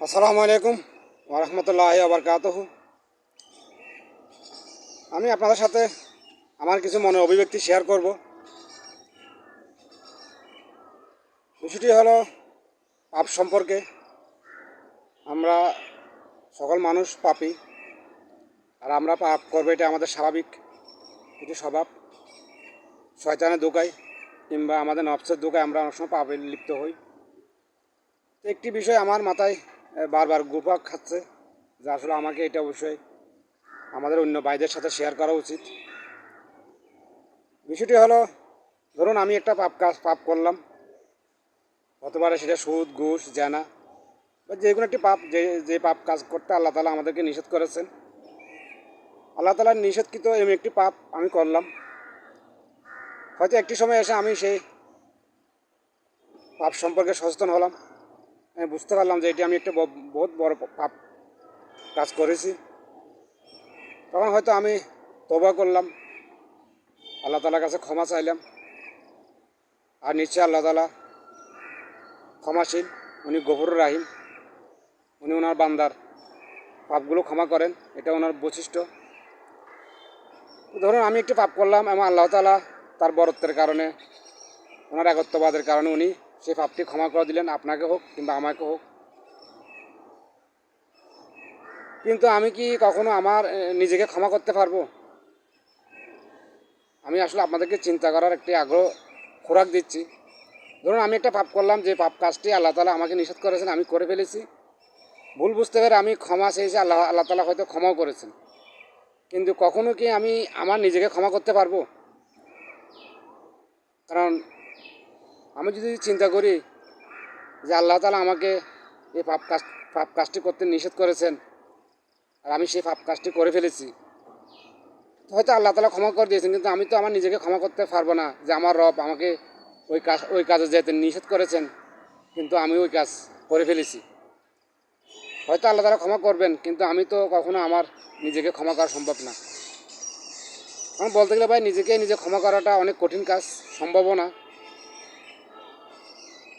আসসালামু আলাইকুম ওরহমতুল্লাহ আবরকাত আমি আপনাদের সাথে আমার কিছু মনের অভিব্যক্তি শেয়ার করব। বিষয়টি হলো পাপ সম্পর্কে। আমরা সকল মানুষ পাপি, আর আমরা পাপ করব, এটা আমাদের স্বাভাবিক এটি স্বভাব। শয়তানের দোকায় কিংবা আমাদের নফসের দোকায় আমরা অনেক সময় পাপে লিপ্ত হই। একটি বিষয় আমার মাথায় বারবার গুপাক খাচ্ছে যা আসলে আমাকে এটা অবশ্যই আমাদের অন্য ভাইদের সাথে শেয়ার করা উচিত। বিষয়টি হলো, ধরুন আমি একটা পাপ কাজ, পাপ করলাম। হতে সেটা সুদ, ঘুষ, জানা, বা যে কোনো একটি পাপ, যে যে পাপ কাজ করতে আল্লাহ তালা আমাদেরকে নিষেধ করেছেন। আল্লাহ তালার নিষেধকৃত এমন একটি পাপ আমি করলাম। হয়তো একটি সময় এসে আমি সেই পাপ সম্পর্কে সচেতন হলাম। আমি বুঝতে পারলাম যে এটি আমি একটা বহুত বড় পাপ কাজ করেছি। তখন হয়তো আমি তবা করলাম। আল্লাহ তালার কাছে ক্ষমা চাইলাম। আর নিশ্চয় আল্লাহ তালা ক্ষমাশীল, উনি গফুর রাহিম। উনি ওনার বান্দার পাপগুলো ক্ষমা করেন, এটা ওনার বৈশিষ্ট্য। ধরুন আমি একটি পাপ করলাম এবং আল্লাহ তালা তার বরত্বের কারণে, ওনার একত্ববাদের কারণে উনি সেই পাপটি ক্ষমা করে দিলেন, আপনাকে হোক কিংবা আমাকে হোক। কিন্তু আমি কি কখনো আমার নিজেকে ক্ষমা করতে পারব? আমি আসলে আপনাদেরকে চিন্তা করার একটি আগ্রহ, খোরাক দিচ্ছি। ধরুন, আমি একটা পাপ করলাম, যে পাপ কাজটি আল্লাহ তালা আমাকে নিষেধ করেছেন, আমি করে ফেলেছি। ভুল বুঝতে পেরে আমি ক্ষমা চেয়েছি, আল্লাহ আল্লাহ তালা হয়তো ক্ষমাও করেছেন। কিন্তু কখনো কি আমি আমার নিজেকে ক্ষমা করতে পারব? কারণ আমি যদি চিন্তা করি যে আল্লাহ তালা আমাকে এই পাপ কাজ, পাপ কাজটি করতে নিষেধ করেছেন আর আমি সেই পাপ কাজটি করে ফেলেছি হয়তো আল্লাহ তালা ক্ষমা করে দিয়েছেন, কিন্তু আমি তো আমার নিজেকে ক্ষমা করতে পারব না যে আমার রব আমাকে ওই কাজ, ওই কাজে যেতে নিষেধ করেছেন, কিন্তু আমি ওই কাজ করে ফেলেছি। হয়তো আল্লাহ তালা ক্ষমা করবেন, কিন্তু আমি তো কখনো আমার নিজেকে ক্ষমা করা সম্ভব না। আমি বলতে গেলে ভাই নিজেকে নিজে ক্ষমা করাটা অনেক কঠিন কাজ, সম্ভবও না।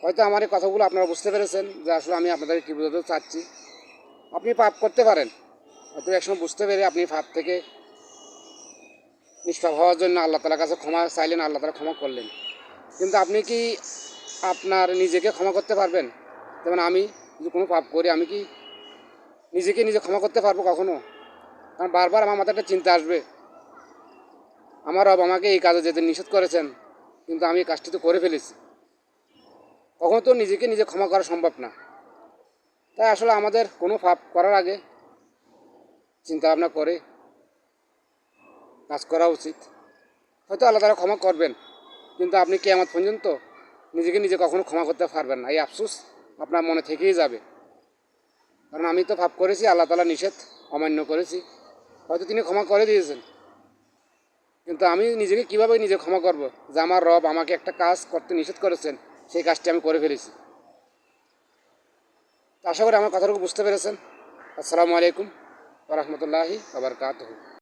হয়তো আমার এই কথাগুলো আপনারা বুঝতে পেরেছেন যে আসলে আমি আপনাদেরকে কী বোঝাতে চাচ্ছি। আপনি পাপ করতে পারেন, হয়তো একসময় বুঝতে পেরে আপনি পাপ থেকে নিষ্পাপ হওয়ার জন্য আল্লাহ তালার কাছে ক্ষমা চাইলেন, আল্লাহ তালা ক্ষমা করলেন। কিন্তু আপনি কি আপনার নিজেকে ক্ষমা করতে পারবেন? যেমন আমি যদি কোনো পাপ করি, আমি কি নিজেকে নিজে ক্ষমা করতে পারব কখনো? কারণ বারবার আমার মাথায় একটা চিন্তা আসবে। আমার রব আমাকে এই কাজে যেতে নিষেধ করেছেন, কিন্তু আমি এই কাজটি তো করে ফেলেছি। কখনো তো নিজেকে নিজে ক্ষমা করা সম্ভব না। তাই আসলে আমাদের কোনো পাপ করার আগে চিন্তা ভাবনা করে কাজ করা উচিত। হয়তো আল্লাহ তারা ক্ষমা করবেন, কিন্তু আপনি কেমন পর্যন্ত নিজেকে নিজে কখনো ক্ষমা করতে পারবেন না। এই আফসোস আপনার মনে থেকেই যাবে। কারণ আমি তো পাপ করেছি, আল্লাহ তালা নিষেধ অমান্য করেছি। হয়তো তিনি ক্ষমা করে দিয়েছেন। কিন্তু আমি নিজেকে কীভাবে নিজে ক্ষমা করব? যে আমার রব আমাকে একটা কাজ করতে নিষেধ করেছেন সেই কাজটি আমি করে ফেলেছি। আশা করি আমার কথাটুকু বুঝতে পেরেছেন। আসসালামু আলাইকুম রহমতুল্লাহি আবার